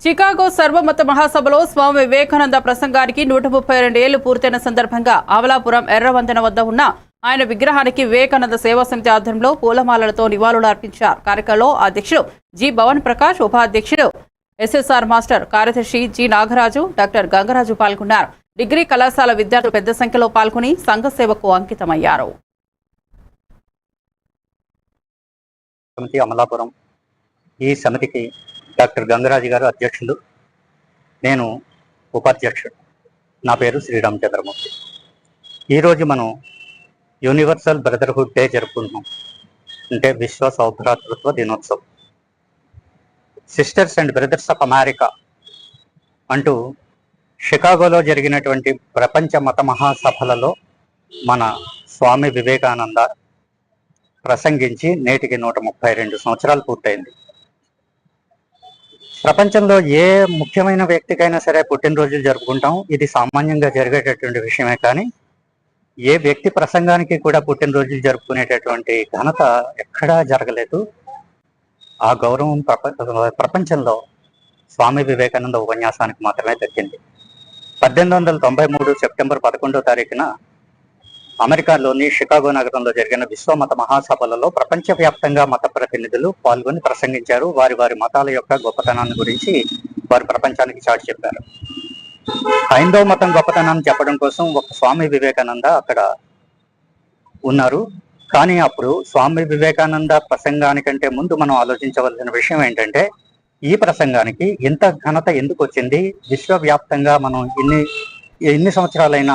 Chicago సర్వమత మహాసభలో స్వామి వివేకానంద ప్రసంగానికి నూట ముప్పై రెండు ఏళ్ళు పూర్తయిన సందర్భంగా అమలాపురం ఎర్రవంతెన వద్ద ఉన్న ఆయన విగ్రహానికి వివేకానంద సేవా సమితి ఆధ్వర్యంలో పూలమాలలతో నివాళులు అర్పించారు. కార్యక్రమంలో అధ్యక్షుడు జి భవన్ ప్రకాష్ ఉపాధ్యక్షుడు ఎస్ఎస్ఆర్ మాస్టర్ కార్యదర్శి జి నాగరాజు డాక్టర్ గంగరాజు పాల్గొన్నారు. డిగ్రీ కళాశాల విద్యార్థులు పెద్ద సంఖ్యలో పాల్గొని సంఘ సేవకు అంకితమయ్యారు. అమలాపురం ఈ సమితికి డాక్టర్ గంగరాజు గారు అధ్యక్షులు. నేను ఉపాధ్యక్షుడు. నా పేరు శ్రీరామ్ చంద్రమూర్తి ఈరోజు మనం యూనివర్సల్ బ్రదర్హుడ్ డే జరుపుకుంటున్నాం. అంటే విశ్వ సౌభ్రాతృత్వ దినోత్సవం. Sisters and brothers of America అంటూ షికాగోలో జరిగినటువంటి ప్రపంచ మత మహాసభలలో మన స్వామి వివేకానంద ప్రసంగించి నేటికి నూట ముప్పై రెండు సంవత్సరాలు పూర్తయింది. ప్రపంచంలో ఏ ముఖ్యమైన వ్యక్తికైనా సరే పుట్టినరోజులు జరుపుకుంటాం. ఇది సామాన్యంగా జరిగేటటువంటి విషయమే కానీ ఏ వ్యక్తి ప్రసంగానికి కూడా పుట్టినరోజులు జరుపుకునేటటువంటి ఘనత ఎక్కడా జరగలేదు. ఆ గౌరవం ప్రప ప్రపంచంలో స్వామి వివేకానంద ఉపన్యాసానికి మాత్రమే దక్కింది. పద్దెనిమిది వందల తొంభై మూడు సెప్టెంబర్ పదకొండో తారీఖున అమెరికాలోని షికాగో నగరంలో జరిగిన విశ్వమత మహాసభలలో ప్రపంచవ్యాప్తంగా మత ప్రతినిధులు పాల్గొని ప్రసంగించారు. వారి వారి మతాల యొక్క గొప్పతనాన్ని గురించి వారు ప్రపంచానికి చాటి చెప్పారు. హైందవ మతం గొప్పతనాన్ని చెప్పడం కోసం ఒక స్వామి వివేకానంద అక్కడ ఉన్నారు. కానీ అప్పుడు స్వామి వివేకానంద ప్రసంగానికంటే ముందు మనం ఆలోచించవలసిన విషయం ఏంటంటే ఈ ప్రసంగానికి ఇంత ఘనత ఎందుకు వచ్చింది? విశ్వవ్యాప్తంగా మనం ఇన్ని ఎన్ని సంవత్సరాలైనా